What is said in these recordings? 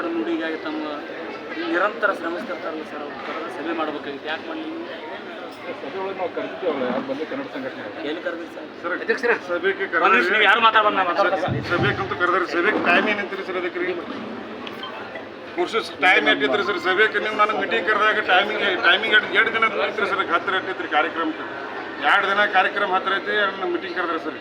ನಾಡು ನುಡಿಗಾಗಿ ತಮ್ಮ ನಿರಂತರ ಶ್ರಮಿಸ್ತಿರ್ತಾರಲ್ಲ ಸರ್ ಅವ್ರ ಸಭೆ ಮಾಡ್ಬೇಕಾಗಿತ್ತು. ಯಾಕೆ ಮಾಡಿ ಯಾರು ಸಭೆಗೆ ಸಭೆಗಂತೂ ಕರೆದ್ರಿ ಸಭೆಗೆ ಟೈಮ್ ಏನಂತೀರಿ ಸರ್ ಅದಕ್ಕೆ ರೀ ಕೋರ್ಸಸ್ ಟೈಮ್ ಸರ್ ಸಭೆಗೆ? ನೀವು ನನಗೆ ಮೀಟಿಂಗ್ ಕರೆದಾಗ ಟೈಮಿಂಗ್ ಟೈಮಿಂಗ್ ಎರಡು ಎರಡು ದಿನ ಐತ್ರಿ ಸರ್ ಹತ್ತಿರ ಕಾರ್ಯಕ್ರಮಕ್ಕೆ. ಎರಡು ದಿನ ಕಾರ್ಯಕ್ರಮ ಹತ್ತಿರ ಐತಿ ಮೀಟಿಂಗ್ ಕರೆದ್ರಿ ಸರ್.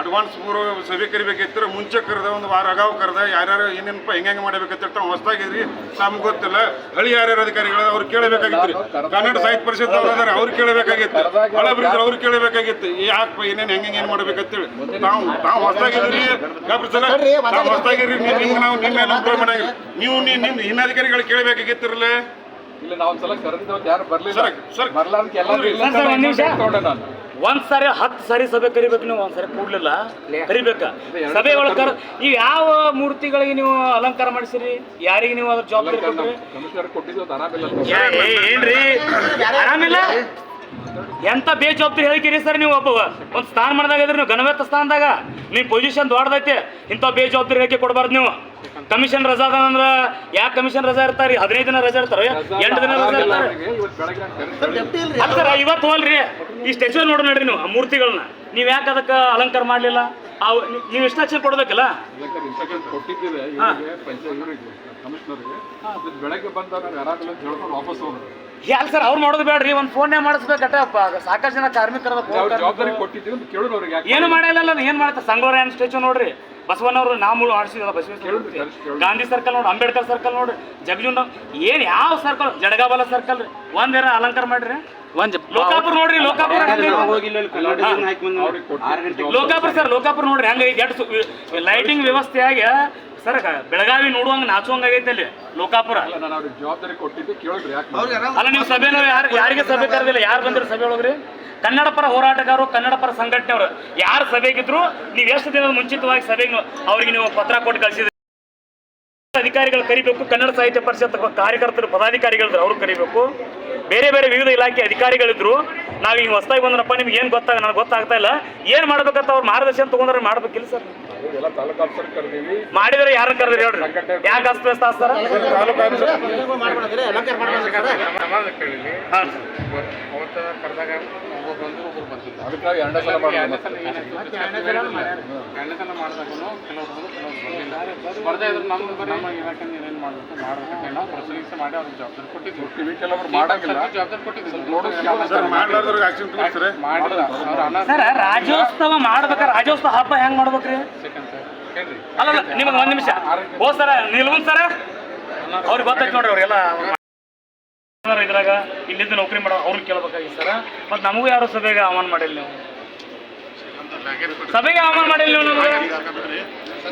ಅಡ್ವಾನ್ಸ್ ಮೂರು ಸಭೆ ಕರಿಬೇಕಿತ್ತು ಮುಂಚೆ ಕರೆದ ಒಂದು ವಾರ ಅಗಾವ್ ಕರೆದ ಯಾರ್ಯಾರು ಏನೇನಪ್ಪ ಹೆಂಗೆ ಮಾಡಬೇಕಂತ ತಾವು ಹೊಸದಾಗಿದ್ರಿ. ನಮ್ಗೆ ಗೊತ್ತಿಲ್ಲ. ಹಳಿ ಯಾರ್ಯಾರು ಅಧಿಕಾರಿಗಳು ಅವ್ರು ಕೇಳಬೇಕಾಗಿತ್ತು ರೀ ಕನ್ನಡ ಸಾಹಿತ್ಯ ಪರಿಷತ್ ಅವ್ರು ಅದಾರೆ ಅವ್ರು ಕೇಳಬೇಕಾಗಿತ್ತು. ಹಳಬ್ರಿದ್ರು ಅವ್ರು ಕೇಳಬೇಕಾಗಿತ್ತು. ಯಾಕೆ ಏನೇನು ಹೆಂಗೆ ಏನು ಮಾಡ್ಬೇಕಂತೇಳಿ. ನಾವು ನಾವು ಹೊಸದಾಗಿದ್ರಿ ಸಲ. ನಾವು ಹೊಸದಾಗಿರಿ ನಿಮ್ಗೆ ನಾವು ನಿಮ್ಮ ನಂಬಿಕೆ ಮಾಡಂಗಿಲ್ಲ ನೀವು ನಿಮ್ಮ ನಿಮ್ಮ ಹಿನ್ನಾಧಿಕಾರಿಗಳು ಕೇಳಬೇಕಾಗಿತ್ತಿರಲ್ಲ ಇಲ್ಲ ನಾವು ಒಂದ್ಸಲ ಕರೆದಿದ್ದು ಯಾರು ಬರ್ಲಿಲ್ಲ. Sir, sir. ಬರ್ಲ ಅಂತ ಎಲ್ಲ ಇಲ್ಲ ಸರ್, ಸರ್, ಒಂದ್ ಸಾರಿ ಹತ್ತು ಸಾರಿ ಸಭೆ ಕರಿಬೇಕು ನೀವು ಒಂದ್ ಸಾರಿ ಕೂಡ್ಲಿಲ್ಲ. ಕರಿಬೇಕ. ಸಭೆ ಒಳಗೆ ಕರ್ ನೀವು ಯಾವ ಮೂರ್ತಿಗಳಿಗೆ ನೀವು ಅಲಂಕಾರ ಮಾಡಿಸಿರಿ? ಯಾರಿಗೆ ನೀವು ಅದ್ರ ಜವಾಬ್ದಾರಿ ಕೊಟ್ರಿ? ಕಮಿಷನರ್ ಕೊಟ್ಟಿದ್ದು ಅದು ಆರಾಮಿಲ್ಲ ಅಂತ. ಯಾ- ಏ- ಏನ್ರಿ? ಆರಾಮಿಲ್ಲ? ಎಂತ ಬೇಜವಾಬ್ದಾರಿ ಹೇಳ್ಕಿರಿ ಸರ್ ನೀವು ಒಬ್ಬ ಒಂದು ಸ್ಥಾನಮಾನದಾಗ ಇದ್ರಿ ನೀವು ಘನವೆತ್ತ ಸ್ಥಾನದಾಗ. ನೀವು ಪೊಸಿಷನ್ ದೊಡ್ಡದೈತೆ. ಇಂಥ ಬೇಜವಾಬ್ದಾರಿ ಹೇಳಿಕೆ ಕೊಡಬಾರ್ದು ನೀವು. ಕಮಿಷನ್ ರಜಾ ಅದ ಅಂದ್ರ ಯಾಕ ಕಮಿಷನ್ ರಜಾ ಇರ್ತಾರಿ ಹದಿನೈದು ದಿನ ರಜಾ ಇರ್ತಾರ? ಎಂಟು ದಿನ ರಜಾ ಇರ್ತಾರ? ಸರ್ ಇವತ್ತು ಹೋಲ್ರಿ ಈ ಸ್ಟ್ಯಾಚು ನೋಡಿ ನೋಡ್ರಿ ನೀವು ಆ ಮೂರ್ತಿಗಳನ್ನ ನೀವ್ ಯಾಕೆ ಅದಕ್ಕೆ ಅಲಂಕಾರ ಮಾಡಲಿಲ್ಲ? ಅವು ನೀವು ಇನ್ಸ್ಟ್ರಕ್ಷನ್ ಕೊಡ್ಬೇಕಲ್ಲ ಬೆಳಗ್ಗೆ ವಾಪಸ್ ಹೋದ್ರು. ಯಾರು ಸರ್ ಅವ್ರು ಮಾಡೋದು ಬೇಡ್ರಿ. ಒಂದು ಫೋನ್ನೇ ಮಾಡಿಸ್ಬೇಕಟ ಸಾಕಷ್ಟು ಜನ ಕಾರ್ಮಿಕರ ಏನು ಮಾಡಿಲ್ಲ? ಏನು ಮಾಡ್ತಾರೆ? ಸಂಗೋರ ಏನು ಸ್ಟ್ಯಾಚು ನೋಡ್ರಿ? ಬಸವಣ್ಣವ್ರು ಮುಳು ಆಡಿಸಿದ ಬಸವೇಶ್ವರ. ಗಾಂಧಿ ಸರ್ಕಲ್ ನೋಡ್ರಿ ಅಂಬೇಡ್ಕರ್ ಸರ್ಕಲ್ ನೋಡ್ರಿ ಜಗಜುಂಡ ಏನ್ ಯಾವ ಸರ್ಕಲ್ ಜಡಗಾಬಲ ಸರ್ಕಲ್ ರೀ. ಒಂದೇರ ಅಲಂಕಾರ ಮಾಡ್ರಿ. ಒಂದ್ ಲೋಕಾಪುರ ನೋಡ್ರಿ ಲೋಕಾಪುರ? ಲೋಕಾಪುರ ಸರ್ ಲೋಕಾಪುರ ನೋಡ್ರಿ ಹಂಗ ಎರಡು ಲೈಟಿಂಗ್ ವ್ಯವಸ್ಥೆ ಆಗಿ ಸರ್ ಬೆಳಗಾವಿ ನೋಡುವಂಗ ನಾಚುವಂಗ ಆಗೈತೆ ಅಲ್ಲಿ ಲೋಕಾಪುರ. ಅಲ್ಲ ನಾನು ಅವ್ರಿಗೆ ಜವಾಬ್ದಾರಿ ಕೊಟ್ಟಿದ್ದು ಕೇಳಿದ್ರಿ ಯಾಕೆ ಅಲ್ಲ ನೀವು ಸಭೆನ ಯಾರು ಯಾರಿಗೆ ಸಭೆ ಕರೆದಿಲ್ಲ? ಯಾರು ಬಂದಿರ ಸಭೆ ಒಳಗ್ರಿ? ಕನ್ನಡ ಪರ ಹೋರಾಟಗಾರರು, ಕನ್ನಡ ಪರ ಸಂಘಟನೆಯವರು, ಯಾರು ಸಭೆಗಿದ್ರು ನೀವು ಎಷ್ಟು ದಿನದ ಮುಂಚಿತವಾಗಿ ಸಭೆಗೆ ಅವರಿಗೆ ನೀವು ಪತ್ರ ಕೊಟ್ಟು ಕಳಿಸಿದ್ರಿ? ಅಧಿಕಾರಿಗಳು ಕರಿಬೇಕು, ಕನ್ನಡ ಸಾಹಿತ್ಯ ಪರಿಷತ್ ಕಾರ್ಯಕರ್ತರು, ಪದಾಧಿಕಾರಿಗಳಿದ್ರು, ಅವ್ರು ಕರಿಬೇಕು. ಬೇರೆ ಬೇರೆ ವಿವಿಧ ಇಲಾಖೆ ಅಧಿಕಾರಿಗಳಿದ್ರು. ನಾವು ಈಗ ಹೊಸದಾಗಿ ಬಂದ್ರಪ್ಪ ನಿಮ್ಗೆ ಏನು ಗೊತ್ತಾಗ, ನನಗೆ ಗೊತ್ತಾಗ್ತಾ ಇಲ್ಲ. ಏನು ಮಾಡ್ಬೇಕಂತ ಅವ್ರು ಮಾರ್ಗದರ್ಶನ ತಗೊಂಡ್ರೆ ಮಾಡ್ಬೇಕಿಲ್ಲ ಸರ್. ಎಲ್ಲ ತಾಲೂಕು ಆಫೀಸರ್ ಕರೆದೀವಿ. ಮಾಡಿದ್ರೆ ಯಾರು ಕರೆದ್ರಿ ಹೇಳ್ರಿ? ಯಾಕೆ ಅಸ್ತವ್ಯಸ್ತ ಸರ್? ತಾಲೂಕು ಆಫೀಸರ್. ಹಾಂ. ಅದಕ್ಕೆ ನಾವು ಎರಡನೇ ಸಲ ಮಾಡೋದು ಕೊಟ್ಟಿವಿ ಕೆಲವರು ಮಾಡಂಗಿಲ್ಲ. ನೋಡೋದು ಸರ್ ಮಾಡ್ಲಾರ್ದವ್ರಿಗೆ ಆಕ್ಷನ್ ತಗೋತಾರೆ ಸರ್ ರಾಜ್ಯೋತ್ಸವ ಮಾಡ್ಬೇಕಾರೆ ರಾಜ್ಯೋತ್ಸವ ಹಬ್ಬ ಹೆಂಗ್ ಮಾಡ್ಬೇಕ್ರಿ? ಅಲ್ಲ ಅಲ್ಲ, ನಿಮಗೆ ಒಂದು ನಿಮಿಷ ಓ ಸರ ನಿಲ್ವನ್ ಸರ ಅವ್ರಿಗೆ ಗೊತ್ತೈತೆ ನೋಡ್ರಿ ಅವ್ರಿಗೆಲ್ಲ ಇದ್ರಾಗ ಇಲ್ಲಿಂದ ನೌಕರಿ ಮಾಡೋ ಅವ್ರನ್ನ ಕೇಳ್ಬೇಕಾಗಿತ್ತು ಸರ ಮತ್ತು ನಮಗೂ ಯಾರು ಸಭೆಗೆ ಆಹ್ವಾನ ಮಾಡಿಲ್ಲ ನೀವು ಸಭೆಗೆ ಆಹ್ವಾನ ಮಾಡಿಲ್ಲ ನೀವು ನಮಗೆ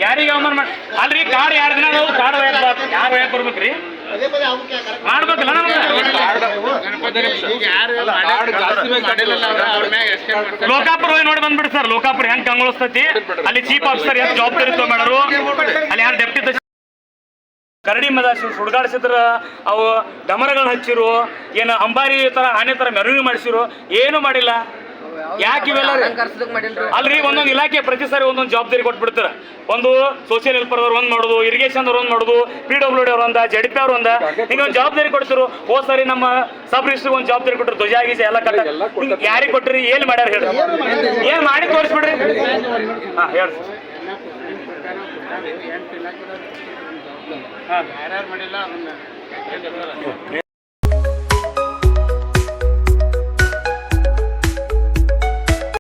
ಯಾರಿಗೆ ಆಹ್ವಾನ ಮಾಡಿ ಅಲ್ರಿ ಕಾರ್ಡ್ ಎರಡು ದಿನ ನಾವು ಕಾರ್ಡ್ ಯಾರು ಯಾಕೆ ಬರ್ಬೇಕ್ರಿ ಮಾಡ್ಬೇಕಲ್ಲ ನಮ್ಗೆ ಲೋಕಾಪುರ ಹೋಗಿ ನೋಡಿ ಬಂದ್ಬಿಡಿ ಸರ್. ಲೋಕಾಪುರ ಹೆಂಗ್ ಕಂಗೊಳಿಸ್ತೈತಿ? ಅಲ್ಲಿ ಚೀಫ್ ಆಫೀಸರ್ ಎಷ್ಟು ಜವಾಬ್ದಾರಿ ತಗೊಂಡ್ರು ಅಲ್ಲಿ ಯಾರು ಡೆಪ್ಟಿ ಕರಡಿ ಮದ ಸುಡ್ಗಾಡಿಸಿದ್ರ ಅವು ಡಮರಗಳನ್ನ ಹಚ್ಚಿರು ಏನು ಅಂಬಾರಿ ತರ ಆನೆ ತರ ಮೆರವಣಿಗೆ ಮಾಡಿಸಿರು ಏನು ಮಾಡಿಲ್ಲ? ಯಾಕೆ ಇವೆಲ್ಲ ರೀ? ಅಲ್ರಿ ಒಂದೊಂದು ಇಲಾಖೆ ಪ್ರತಿ ಸಾರಿ ಒಂದೊಂದು ಜವಾಬ್ದಾರಿ ಕೊಟ್ಬಿಡ್ತಾರೆ. ಒಂದು ಸೋಷಿಯಲ್ ಹೆಲ್ಪರ್ ಅವ್ರು ಒಂದು ಮಾಡುದು ಇರಿಗೇಷನ್ ಅವ್ರು ಒಂದು ಮಾಡುದು ಪಿ ಡಬ್ಲ್ಯೂ ಡಿ ಅವ್ರು ಒಂದ ಜಡ್ ಪಿ ಅವ್ರು ಒಂದ. ಹಿಂಗ ಒಂದು ಜವಾಬ್ದಾರಿ ಕೊಡ್ತಿರು ಹೋದ್ ಸಾರಿ ನಮ್ಮ ಸಬ್ ರಿಜಿಸ್ಟ್ರಿಗೆ ಒಂದು ಜವಾಬ್ದಾರಿ ಕೊಟ್ಟರು ಧ್ವಜ ಗೀಜ ಎಲ್ಲ ಕಟ್ಟ ಯಾರಿಗೆ ಕೊಟ್ಟಿರಿ ಏನ್ ಮಾಡ್ಯಾರ ಹೇಳ್ರಿ? ಏನ್ ಮಾಡಿ ತೋರಿಸ್ಬಿಡ್ರಿ? ಹಾ ಹೇಳ್ರಿ. ಹಾ